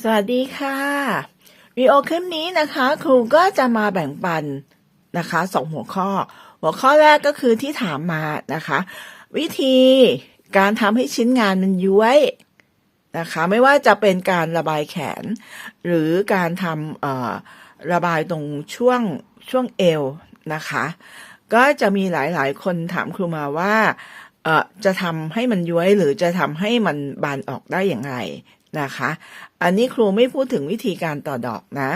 สวัสดีค่ะวิดีโอคลิปนี้นะคะ ครูก็จะมาแบ่งปันนะคะสองหัวข้อ หัวข้อแรกก็คือที่ถามมานะคะ วิธีการทำให้ชิ้นงานมันย้วยนะคะ ไม่ว่าจะเป็นการระบายแขน หรือการทำเอ่อระบายตรงช่วงช่วงเอวนะคะ ก็จะมีหลายๆ คนถามครูมาว่าเออจะทำให้มันย้วยหรือจะทำให้มันบานออกได้อย่างไร นะคะ อันนี้ครูไม่พูดถึงวิธีการต่อดอกนะ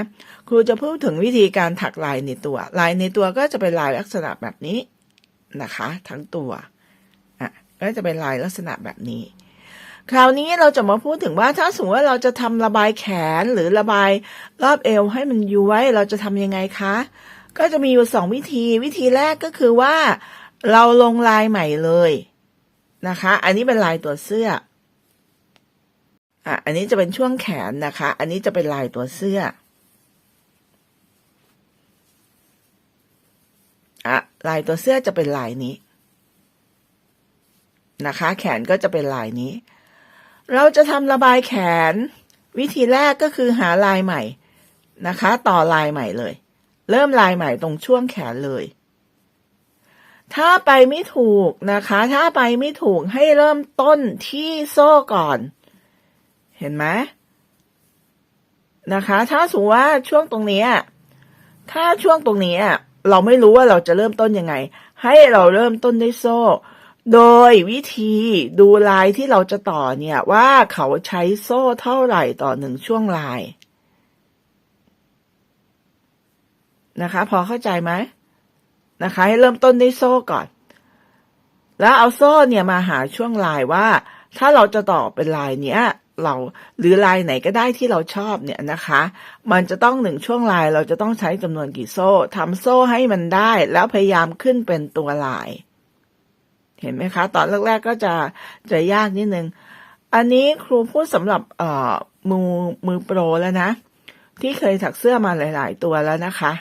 ครูจะพูดถึงวิธีการถักลายในตัว ลายในตัวก็จะเป็นลายลักษณะแบบนี้นะคะ ทั้งตัวอะก็จะเป็นลายลักษณะแบบนี้ คราวนี้เราจะมาพูดถึงว่าถ้าสมมติว่าเราจะทำระบายแขนหรือระบายรอบเอวให้มันย้วยเราจะทำยังไงคะ ก็จะมีอยู่สองวิธี วิธีแรกก็คือว่า เราลงลายใหม่เลยนะคะ อันนี้เป็นลายตัวเสื้อ อะอันนี้จะเป็นช่วงแขนนะคะ อันนี้จะเป็นลายตัวเสื้ออะลายตัวเสื้อจะเป็นลายนี้นะคะ แขนก็จะเป็นลายนี้ เราจะทำระบายแขน วิธีแรกก็คือหาลายใหม่นะคะ ต่อลายใหม่เลย เริ่มลายใหม่ตรงช่วงแขนเลย ถ้าไปไม่ถูกนะคะ ถ้าไปไม่ถูกให้เริ่มต้นที่โซ่ก่อน เห็นไหมนะคะ ถ้าสมมติว่าช่วงตรงนี้ ถ้าช่วงตรงนี้ เราไม่รู้ว่าเราจะเริ่มต้นยังไง ให้เราเริ่มต้นด้วยโซ่ โดยวิธีดูลายที่เราจะต่อเนี่ยว่าเขาใช้โซ่เท่าไหร่ต่อหนึ่งช่วงลายนะคะ พอเข้าใจไหมนะคะ ให้เริ่มต้นด้วยโซ่ก่อน แล้วเอาโซ่เนี่ยมาหาช่วงลายว่า ถ้าเราจะต่อเป็นลายเนี้ย เรา หรือลายไหนก็ได้ที่เราชอบเนี่ยนะคะ มันจะต้องหนึ่งช่วงลายเราจะต้องใช้จำนวนกี่โซ่ทำโซ่ให้มันได้ แล้วพยายามขึ้นเป็นตัวลาย เห็นไหมคะ ตอนแรก ๆ ก็จะจะยากนิดนึง อันนี้ครูพูดสำหรับเอ่อมือมือโปรแล้วนะ ที่เคยถักเสื้อมาหลาย ๆ ตัวแล้วนะคะ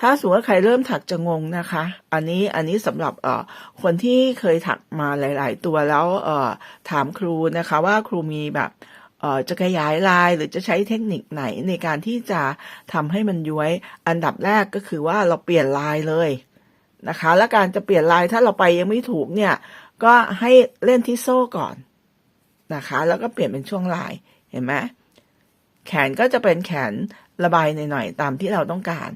ถ้าสมมติว่าใครเริ่มถักจะงงนะคะ อันนี้อันนี้สำหรับเอ่อคนที่เคยถักมาหลาย ๆ ตัวแล้วเอ่อถามครูนะคะว่าครูมีแบบเอ่อจะขยายลายหรือจะใช้เทคนิคไหนในการที่จะทำให้มันย้วย อันดับแรกก็คือว่าเราเปลี่ยนลายเลยนะคะ และการจะเปลี่ยนลายถ้าเราไปยังไม่ถูกเนี่ย ก็ให้เล่นที่โซ่ก่อนนะคะ แล้วก็เปลี่ยนเป็นช่วงลายเห็นไหมแขนก็จะเป็นแขนระบายหน่อยๆตามที่เราต้องการ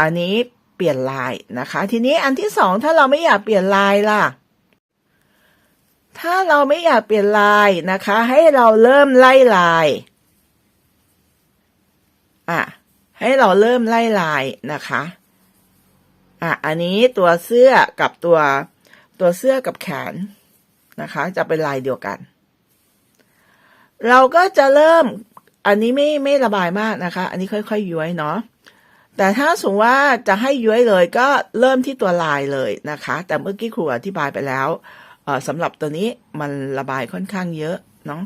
อันนี้เปลี่ยนลายนะคะ ทีนี้อันที่สองถ้าเราไม่อยากเปลี่ยนลายล่ะ ถ้าเราไม่อยากเปลี่ยนลายนะคะ ให้เราเริ่มไล่ลายอะให้เราเริ่มไล่ลายนะคะอะอันนี้ตัวเสื้อกับตัวตัวเสื้อกับแขนนะคะ จะเป็นลายเดียวกัน เราก็จะเริ่มอันนี้ไม่ไม่ระบายมากนะคะ อันนี้ค่อยๆยย้วยเนาะ แต่ถ้าสมมติว่าจะให้ย้วยเลยก็เริ่มที่ตัวลายเลยนะคะ แต่เมื่อกี้ครูอธิบายไปแล้วสำหรับตัวนี้มันระบายค่อนข้างเยอะเนาะ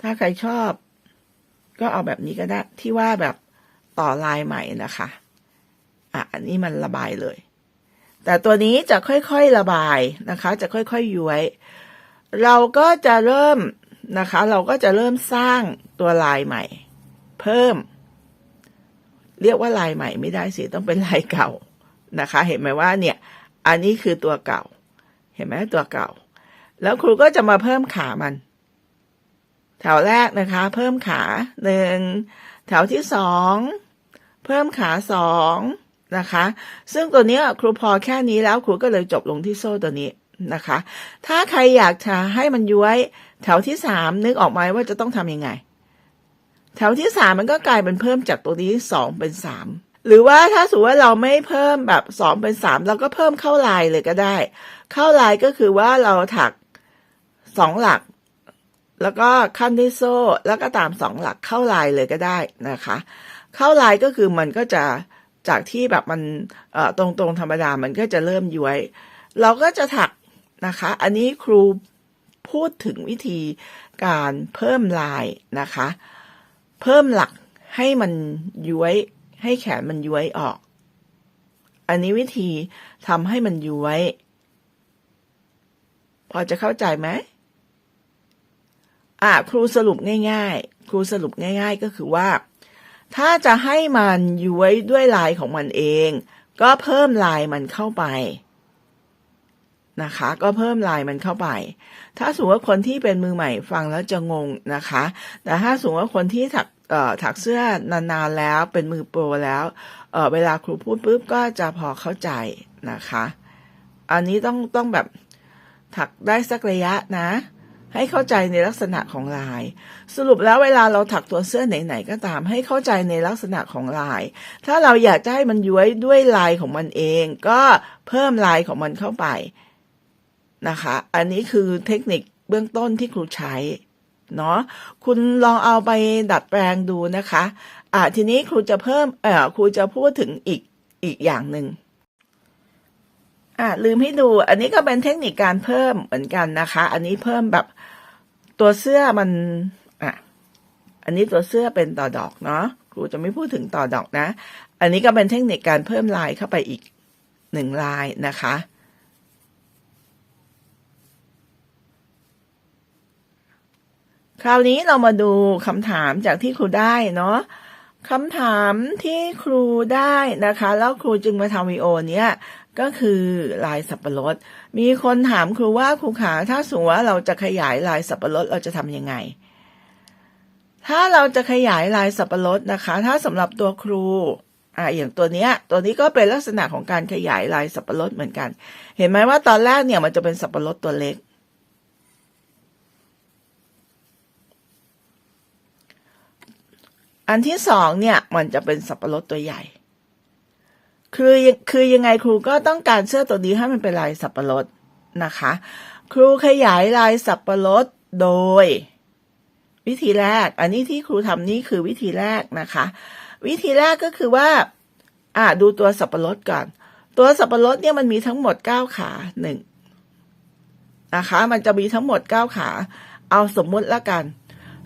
ถ้าใครชอบ ก็เอาแบบนี้ก็ได้ที่ว่าแบบต่อลายใหม่นะคะอะอันนี้มันระบายเลย แต่ตัวนี้จะค่อยๆระบายนะคะ จะค่อยๆย้วย เราก็จะเริ่มนะคะ เราก็จะเริ่มสร้างตัวลายใหม่ เพิ่ม เรียกว่าลายใหม่ไม่ได้สิต้องเป็นลายเก่านะคะ เห็นไหมว่าเนี่ย อันนี้คือตัวเก่า เห็นไหมตัวเก่า แล้วครูก็จะมาเพิ่มขามัน แถวแรกนะคะ เพิ่มขาหนึ่งแถวที่สองเพิ่มขาสองนะคะ ซึ่งตัวนี้ครูพอแค่นี้แล้วครูก็เลยจบลงที่โซ่ตัวนี้นะคะ ถ้าใครอยากจะให้มันย้วย แถวที่สามนึกออกไหมว่าจะต้องทำยังไง แถวที่สามมันก็กลายเป็นเพิ่มจากตัวนี้สองเป็นสามหรือว่าถ้าสมมติว่าเราไม่เพิ่มแบบสองเป็นสามเราก็เพิ่มเข้าลายเลยก็ได้ เข้าลายก็คือว่าเราถักสองหลัก แล้วก็ขั้นที่โซ่ แล้วก็ตามสองหลักเข้าลายเลยก็ได้นะคะ เข้าลายก็คือมันก็จะจากที่แบบมันตรงตรงธรรมดามันก็จะเริ่มย้วย เราก็จะถักนะคะ อันนี้ครูพูดถึงวิธีการเพิ่มลายนะคะ เพิ่มหลักให้มันย้วย ให้แขนมันย้วยออก อันนี้วิธีทำให้มันย้วย พอจะเข้าใจไหมอะครูสรุปง่าย ๆ ครูสรุปง่าย ๆ ก็คือว่า ถ้าจะให้มันย้วยด้วยลายของมันเอง ก็เพิ่มลายมันเข้าไป นะคะ ก็เพิ่มลายมันเข้าไป ถ้าสมมติว่าคนที่เป็นมือใหม่ฟังแล้วจะงงนะคะ แต่ถ้าสมมติว่าคนที่ถักเอ่อถักเสื้อนานๆแล้วเป็นมือโปรแล้วเอ่อเวลาครูพูดปุ๊บก็จะพอเข้าใจนะคะ อันนี้ต้องต้องแบบถักได้สักระยะนะ ให้เข้าใจในลักษณะของลาย สรุปแล้วเวลาเราถักตัวเสื้อไหนๆก็ตาม ให้เข้าใจในลักษณะของลาย ถ้าเราอยากจะให้มันย้วยด้วยลายของมันเอง ก็เพิ่มลายของมันเข้าไป นะคะ อันนี้คือเทคนิคเบื้องต้นที่ครูใช้เนาะคุณลองเอาไปดัดแปลงดูนะคะอ่าทีนี้ครูจะเพิ่มเอ่อครูจะพูดถึงอีกอีกอย่างหนึ่งอ่าลืมให้ดู อันนี้ก็เป็นเทคนิคการเพิ่มเหมือนกันนะคะ อันนี้เพิ่มแบบตัวเสื้อมันอะอันนี้ตัวเสื้อเป็นต่อดอกเนาะครูจะไม่พูดถึงต่อดอกนะ อันนี้ก็เป็นเทคนิคการเพิ่มลายเข้าไปอีกหนึ่งลายนะคะ คราวนี้เรามาดูคำถามจากที่ครูได้เนาะคำถามที่ครูได้นะคะ แล้วครูจึงมาทำวีโอเนี้ยก็คือลายสับปะรด มีคนถามครูว่าครูขาถ้าสมมติว่าเราจะขยายลายสับปะรดเราจะทำยังไง ถ้าเราจะขยายลายสับปะรดนะคะ ถ้าสำหรับตัวครูอ่าอย่างตัวเนี้ย ตัวนี้ก็เป็นลักษณะของการขยายลายสับปะรดเหมือนกัน เห็นไหมว่าตอนแรกเนี่ยมันจะเป็นสับปะรดตัวเล็ก อันที่สองเนี่ยมันจะเป็นสับปะรดตัวใหญ่ คือคือยังไงครูก็ต้องการเสื้อตัวนี้ให้มันเป็นลายสับปะรดนะคะ ครูขยายลายสับปะรดโดย วิธีแรก อันนี้ที่ครูทำนี่คือวิธีแรกนะคะ วิธีแรกก็คือว่าอ่าดูตัวสับปะรดก่อน ตัวสับปะรดเนี่ยมันมีทั้งหมดเก้าขาหนึ่งนะคะ มันจะมีทั้งหมดเก้าขา เอาสมมุติละกัน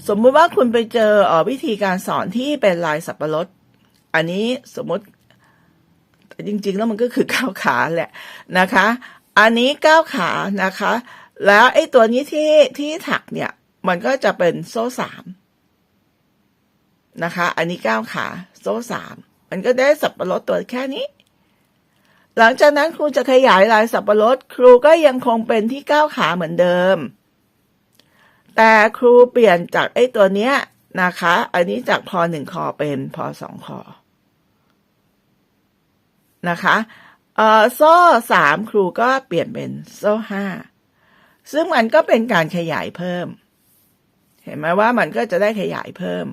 สมมุติว่าคุณไปเจออวิธีการสอนที่เป็นลายสับปะรด อันนี้สมมติจริง ๆ แล้วมันก็คือก้าวขาแหละนะคะ อันนี้ก้าวขานะคะ แล้วไอ้ตัวนี้ที่ที่ถักเนี่ย มันก็จะเป็นโซ่สามนะคะ อันนี้ก้าวขาโซ่สามมันก็ได้สับปะรดตัวแค่นี้ หลังจากนั้นครูจะขยายลายสับปะรด ครูก็ยังคงเป็นที่ก้าวขาเหมือนเดิม แต่ครูเปลี่ยนจากไอ้ตัวเนี้ยนะคะ อันนี้จากพอหนึ่งคอเป็นพอสองคอนะคะเอ่อโซ่สามครูก็เปลี่ยนเป็นโซ่ห้าซึ่งมันก็เป็นการขยายเพิ่ม เห็นไหมว่ามันก็จะได้ขยายเพิ่ม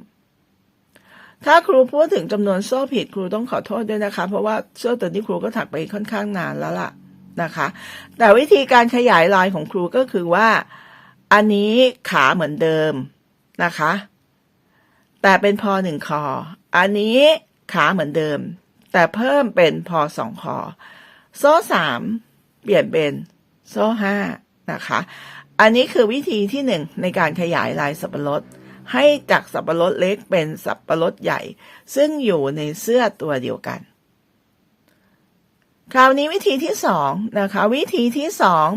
ถ้าครูพูดถึงจำนวนโซ่ผิดครูต้องขอโทษด้วยนะคะ เพราะว่าโซ่ตัวนี้ครูก็ถักไปค่อนข้างนานแล้วล่ะนะคะ แต่วิธีการขยายลายของครูก็คือว่า อันนี้ขาเหมือนเดิมนะคะ แต่เป็นพอหนึ่งคอ อันนี้ขาเหมือนเดิม แต่เพิ่มเป็นพอสองคอ โซ่สามเปลี่ยนเป็นโซ่ห้านะคะ อันนี้คือวิธีที่หนึ่งในการขยายลายสับปะรดให้จากสับปะรดเล็กเป็นสับปะรดใหญ่ ซึ่งอยู่ในเสื้อตัวเดียวกัน คราวนี้วิธีที่สองนะคะ วิธีที่สอง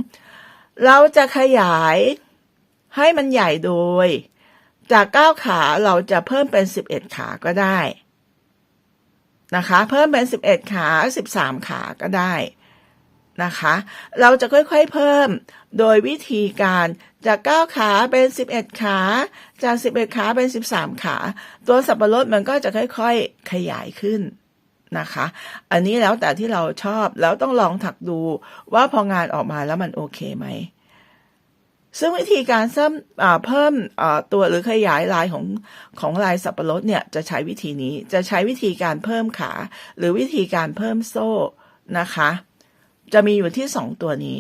เราจะขยาย ให้มันใหญ่โดย จากเก้าขาเราจะเพิ่มเป็นสิบเอ็ดขาก็ได้นะคะ เพิ่มเป็นสิบเอ็ดขาสิบสามขาก็ได้นะคะ เราจะค่อยๆเพิ่มโดยวิธีการจากเก้าขาเป็นสิบเอ็ดขา จากสิบเอ็ดขาเป็นสิบสามขา ตัวสับปะรดมันก็จะค่อยๆขยายขึ้นนะคะ อันนี้แล้วแต่ที่เราชอบแล้วต้องลองถักดูว่าพองานออกมาแล้วมันโอเคไหม ซึ่งวิธีการเพิ่มเพิ่มตัวหรือขยายลายของของลายสับปะรดเนี่ยจะใช้วิธีนี้จะใช้วิธีการเพิ่มขา หรือวิธีการเพิ่มโซ่นะคะ จะมีอยู่ที่สองตัวนี้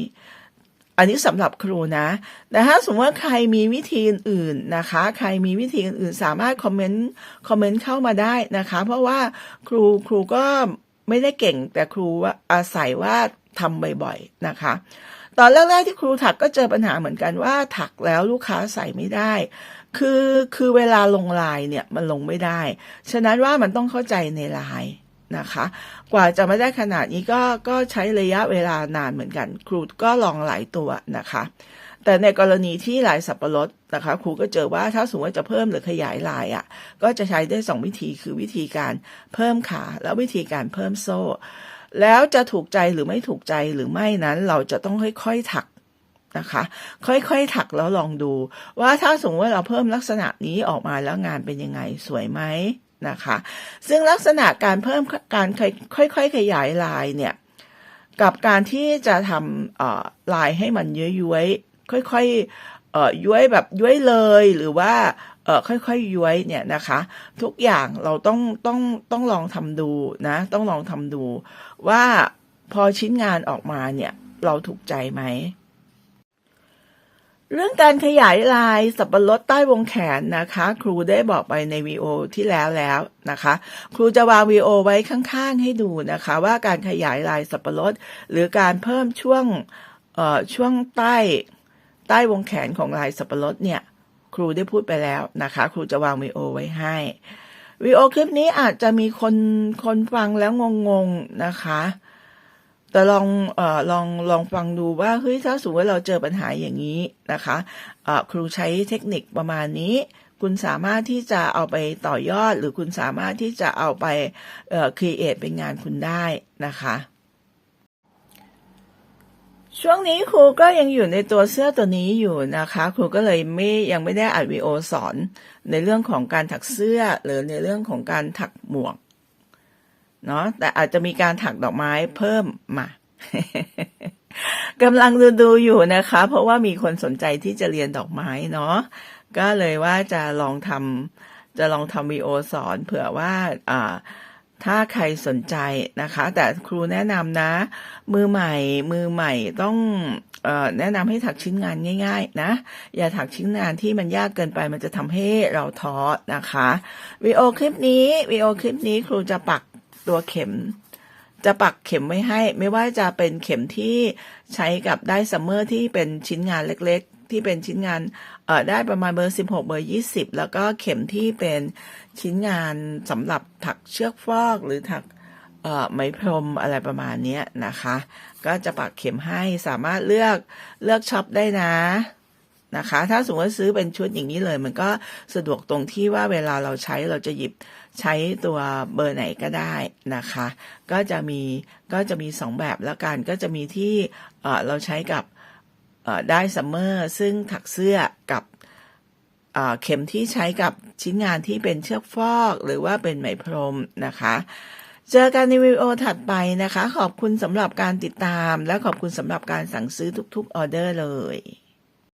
อันนี้สำหรับครูนะ แต่ถ้าสมมติว่าใครมีวิธีอื่นๆนะคะ ใครมีวิธีอื่นๆ สามารถคอมเมนต์คอมเมนต์เข้ามาได้นะคะ เพราะว่าครูครูก็ไม่ได้เก่งแต่ครูอาศัยว่าทำบ่อยๆนะคะ ตอนแรกๆที่ครูถักก็เจอปัญหาเหมือนกันว่าถักแล้วลูกค้าใส่ไม่ได้ คือคือเวลาลงลายเนี่ยมันลงไม่ได้ ฉะนั้นว่ามันต้องเข้าใจในลายนะคะ กว่าจะมาได้ขนาดนี้ก็ก็ใช้ระยะเวลานานเหมือนกัน ครูก็ลองหลายตัวนะคะ แต่ในกรณีที่ลายสับปะรดนะคะครูก็เจอว่าถ้าสมมติว่าจะเพิ่มหรือขยายลายอะ่ะก็จะใช้ได้สองวิธีคือวิธีการเพิ่มขา และวิธีการเพิ่มโซ่ แล้วจะถูกใจหรือไม่ถูกใจหรือไม่นั้น เราจะต้องค่อยๆถักนะคะ ค่อยๆถักแล้วลองดู ว่าถ้าสมมติว่าเราเพิ่มลักษณะนี้ออกมาแล้วงานเป็นยังไงสวยไหมนะคะ ซึ่งลักษณะการเพิ่มการค่อยๆขยายลายเนี่ยกับการที่จะทำลายให้มันย้วยๆค่อยๆย้วยแบบย้วยเลยหรือว่า เอ่อค่อยๆย้วยเนี่ยนะคะ ทุกอย่างเราต้องต้องต้องลองทำดูนะ ต้องลองทำดู ว่าพอชิ้นงานออกมาเนี่ยเราถูกใจไหมเรื่องการขยายลายสับปะรดใต้วงแขนนะคะ ครูได้บอกไปในวีโอที่แล้วแล้วนะคะ ครูจะวางวีโอไว้ข้างๆ ให้ดูนะคะ ว่าการขยายลายสับปะรด หรือการเพิ่มช่วงเอ่อช่วงใต้ใต้วงแขนของลายสับปะรดเนี่ย ครูได้พูดไปแล้วนะคะ ครูจะวางวีโอไว้ให้วีโอคลิปนี้อาจจะมีคนคนฟังแล้วงงๆนะคะ แต่ลองเอ่อลองลองฟังดูว่าเฮ้ยถ้าสมมติว่าเราเจอปัญหาอย่างนี้นะคะเอ่อครูใช้เทคนิคประมาณนี้ คุณสามารถที่จะเอาไปต่อยอด หรือคุณสามารถที่จะเอาไปเอ่อครีเอทเป็นงานคุณได้นะคะ ช่วงนี้ครูก็ยังอยู่ในตัวเสื้อตัวนี้อยู่นะคะ ครูก็เลยไม่ยังไม่ได้อัดวีโอสอนในเรื่องของการถักเสื้อหรือในเรื่องของการถักหมวกเนาะแต่อาจจะมีการถักดอกไม้เพิ่มมากำลังดูดูอยู่นะคะ เพราะว่ามีคนสนใจที่จะเรียนดอกไม้เนาะก็เลยว่าจะลองทำจะลองทำวีโอสอนเผื่อว่าอ่า ถ้าใครสนใจนะคะ แต่ครูแนะนำนะ มือใหม่มือใหม่ต้องแนะนำให้ถักชิ้นงานง่าย ๆ นะ อย่าถักชิ้นงานที่มันยากเกินไปมันจะทำให้เราท้อนะคะวีโอคลิปนี้วีโอคลิปนี้ครูจะปักตัวเข็ม จะปักเข็มไว้ให้ ไม่ว่าจะเป็นเข็มที่ใช้กับได้ซัมเมอร์ที่เป็นชิ้นงานเล็ก ที่เป็นชิ้นงานเอ่อได้ประมาณเบอร์ 16 เบอร์ 20 แล้วก็เข็มที่เป็นชิ้นงานสำหรับถักเชือกฟอกหรือถักเอ่อไหมพรมอะไรประมาณนี้นะคะ ก็จะปักเข็มให้สามารถเลือกเลือกช็อปได้นะนะคะ ถ้าสมมติว่าซื้อเป็นชุดอย่างนี้เลย มันก็สะดวกตรงที่ว่าเวลาเราใช้เราจะหยิบใช้ตัวเบอร์ไหนก็ได้นะคะ ก็จะมีก็จะมีสองแบบแล้วกันก็จะมีที่เเราใช้กับ ได้ซัมเมอร์ซึ่งถักเสื้อกับเอ่อเข็มที่ใช้กับชิ้นงานที่เป็นเชือกฟอกหรือว่าเป็นไหมพรมนะคะ เจอกันในวิดีโอถัดไปนะคะ ขอบคุณสำหรับการติดตาม และขอบคุณสำหรับการสั่งซื้อทุกๆออเดอร์เลย